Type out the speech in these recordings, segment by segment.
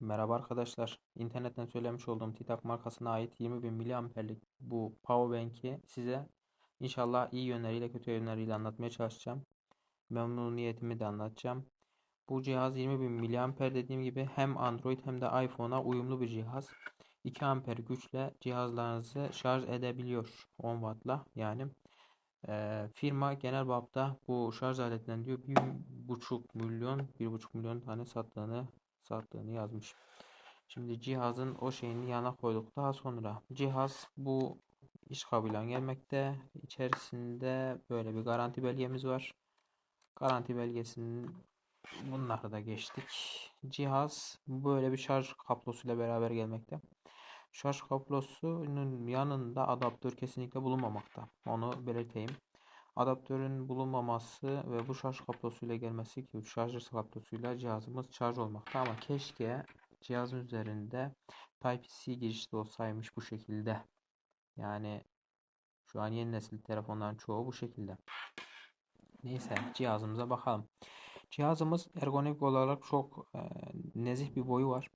Merhaba arkadaşlar. İnternetten söylemiş olduğum TİTAK markasına ait 20.000 miliamperlik bu powerbank'i size inşallah iyi yönleriyle kötü yönleriyle anlatmaya çalışacağım. Memnuniyetimi de anlatacağım. Bu cihaz 20.000 miliamper dediğim gibi hem Android hem de iPhone'a uyumlu bir cihaz. 2 amper güçle cihazlarınızı şarj edebiliyor 10 wattla yani. E, firma genel babda bu şarj aletinden diyor 1,5 milyon 1,5 milyon tane sattığını sattığını yazmış. Şimdi cihazın o şeyini yana koyduk. Daha sonra cihaz bu iş kabilen gelmekte. İçerisinde böyle bir garanti belgemiz var. Garanti belgesinin bunları da geçtik. Cihaz böyle bir şarj kablosuyla beraber gelmekte. Şarj kablosunun yanında adaptör kesinlikle bulunmamakta. Onu belirteyim. Adaptörün bulunmaması ve bu şarj kablosuyla gelmesi ki şarj kablosuyla cihazımız şarj olmakta ama keşke cihazın üzerinde Type-C girişli olsaymış bu şekilde. Yani şu an yeni nesil telefonların çoğu bu şekilde. Neyse cihazımıza bakalım. Cihazımız ergonomik olarak çok e, nezih bir boyu var.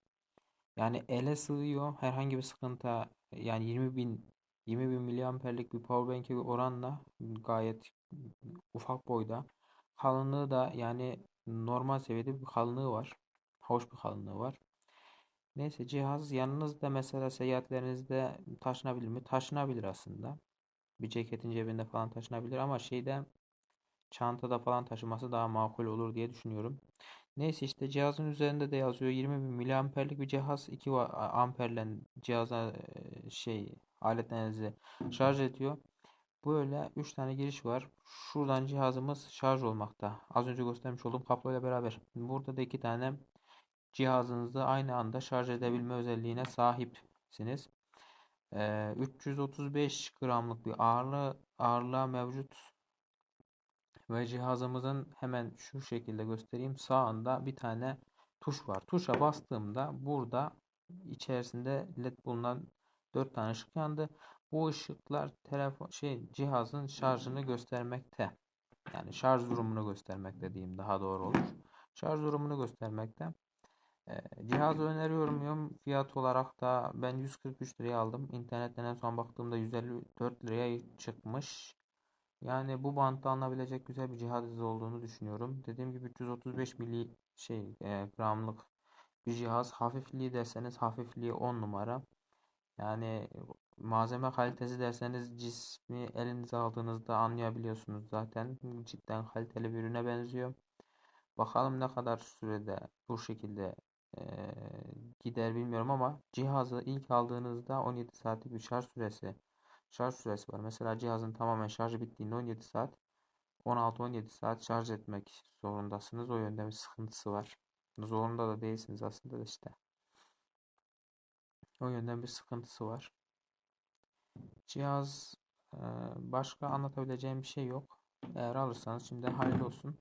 Yani ele sığıyor. Herhangi bir sıkıntı yani 20 bin 20 bin miliamperlik bir powerbank'e oranla gayet ufak boyda. Kalınlığı da yani normal seviyede bir kalınlığı var. Hoş bir kalınlığı var. Neyse cihaz yanınızda mesela seyahatlerinizde taşınabilir mi? Taşınabilir aslında. Bir ceketin cebinde falan taşınabilir ama şeyde çantada falan taşıması daha makul olur diye düşünüyorum. Neyse işte cihazın üzerinde de yazıyor 20 bin miliamperlik bir cihaz 2 amperle cihaza şey aletlerinizi şarj ediyor. Böyle 3 tane giriş var. Şuradan cihazımız şarj olmakta. Az önce göstermiş olduğum kabloyla beraber. Burada da iki tane cihazınızı aynı anda şarj edebilme özelliğine sahipsiniz. Ee, 335 gramlık bir ağırlığı, ağırlığa mevcut ve cihazımızın hemen şu şekilde göstereyim sağında bir tane tuş var. Tuşa bastığımda burada içerisinde led bulunan 4 tane ışık yandı. Bu ışıklar telefon şey cihazın şarjını göstermekte. Yani şarj durumunu göstermekte diyeyim daha doğru olur. Şarj durumunu göstermekte. E, cihazı öneriyorum? Fiyat olarak da ben 143 liraya aldım. İnternetten en son baktığımda 154 liraya çıkmış. Yani bu bantta alınabilecek güzel bir cihaz olduğunu düşünüyorum. Dediğim gibi 335 mili şey e, gramlık bir cihaz. Hafifliği derseniz hafifliği 10 numara. Yani malzeme kalitesi derseniz cismi elinize aldığınızda anlayabiliyorsunuz zaten. Cidden kaliteli bir ürüne benziyor. Bakalım ne kadar sürede bu şekilde e, gider bilmiyorum ama cihazı ilk aldığınızda 17 saatlik bir şarj süresi şarj süresi var. Mesela cihazın tamamen şarjı bittiğinde 17 saat 16-17 saat şarj etmek zorundasınız. O yönde bir sıkıntısı var. Zorunda da değilsiniz aslında da işte. O yönden bir sıkıntısı var. Cihaz başka anlatabileceğim bir şey yok. Eğer alırsanız şimdi hayırlı olsun.